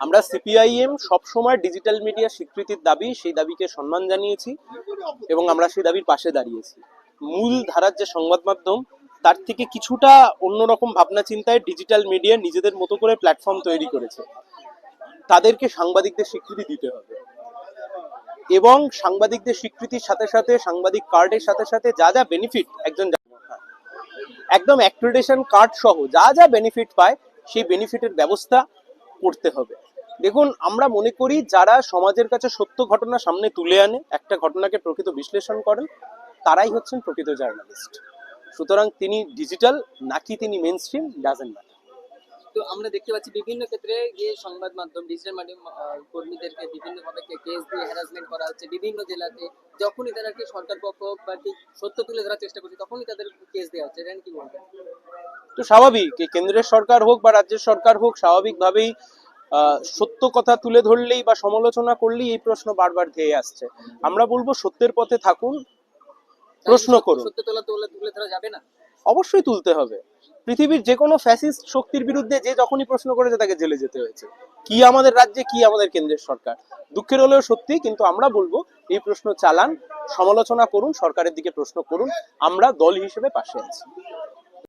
আমরা সিপিআইএম সবসময় digital media স্বীকৃতির দাবি, সেই দাবিকে সম্মান জানিয়েছি এবং আমরা সেই দাবির পাশে দাঁড়িয়েছি। মূল ধারার যে সংবাদ মাধ্যম, তার থেকে কিছুটা অন্যরকম ভাবনা চিন্তায় ডিজিটাল মিডিয়া নিজেদের মতো করে প্ল্যাটফর্ম তৈরি করেছে। তাদেরকে সাংবাদিকদের স্বীকৃতি দিতে হবে। এবং সাংবাদিকদের স্বীকৃতির সাথে সাথে, সাংবাদিক কার্ডের সাথে সাথে যা যা বেনিফিট একজন একদম অ্যাক্রিডেশন কার্ড সহ যা যা বেনিফিট পায়, সেই বেনিফিটের ব্যবস্থা করতে হবে। দেখুন আমরা মনে করি যারা সমাজের কাছে সত্য ঘটনা সামনে তুলে আনে একটা ঘটনাকে প্রকৃত বিশ্লেষণ করেন তারাই হচ্ছেন প্রকৃত জার্নালিস্ট। সুতরাং তিনি ডিজিটাল নাকি তিনি মেন স্ট্রিম ডাজেন্ট ম্যাটার তো আমরা দেখতে পাচ্ছি বিভিন্ন ক্ষেত্রে গিয়ে সংবাদ মাধ্যম ডিজিটাল মাধ্যম কর্মীদেরকে বিভিন্ন ভাবে কেস দিয়ে হ্যারাসমেন্ট করা হচ্ছে বিভিন্ন জেলাতে। যখনই তারা কি সরকার পক্ষ বা ঠিক সত্য তুলে ধরার চেষ্টা করছে তখনই তাদের কেস দেওয়া হচ্ছে। এটা কি বলবেন তো স্বাভাবিক কেন্দ্রের সরকার হোক বা রাজ্যের সরকার হোক স্বাভাবিকভাবেই সত্য কথা তুলে ধরলেই বা সমালোচনা করলেই এই প্রশ্ন বারবার ধেয়ে আসছে। আমরা বলব সত্যের পথে থাকুন প্রশ্ন করুন। সত্য তোলা তুলে ধরা যাবে না? অবশ্যই তুলতে হবে। পৃথিবীর যে কোনো ফ্যাসিস্ট শক্তির বিরুদ্ধে যে যখনই প্রশ্ন করেছে তাকে জেলে যেতে হয়েছে। কি আমাদের রাজ্যে কি আমাদের কেন্দ্রের সরকার? দুঃখের হলেও সত্যি কিন্তু আমরা বলব এই প্রশ্ন চালান সমালোচনা করুন সরকারের দিকে প্রশ্ন করুন আমরা দল হিসেবে পাশে আছি।